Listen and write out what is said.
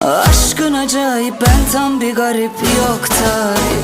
Aşkın acayip ben tam bir garip yok tarif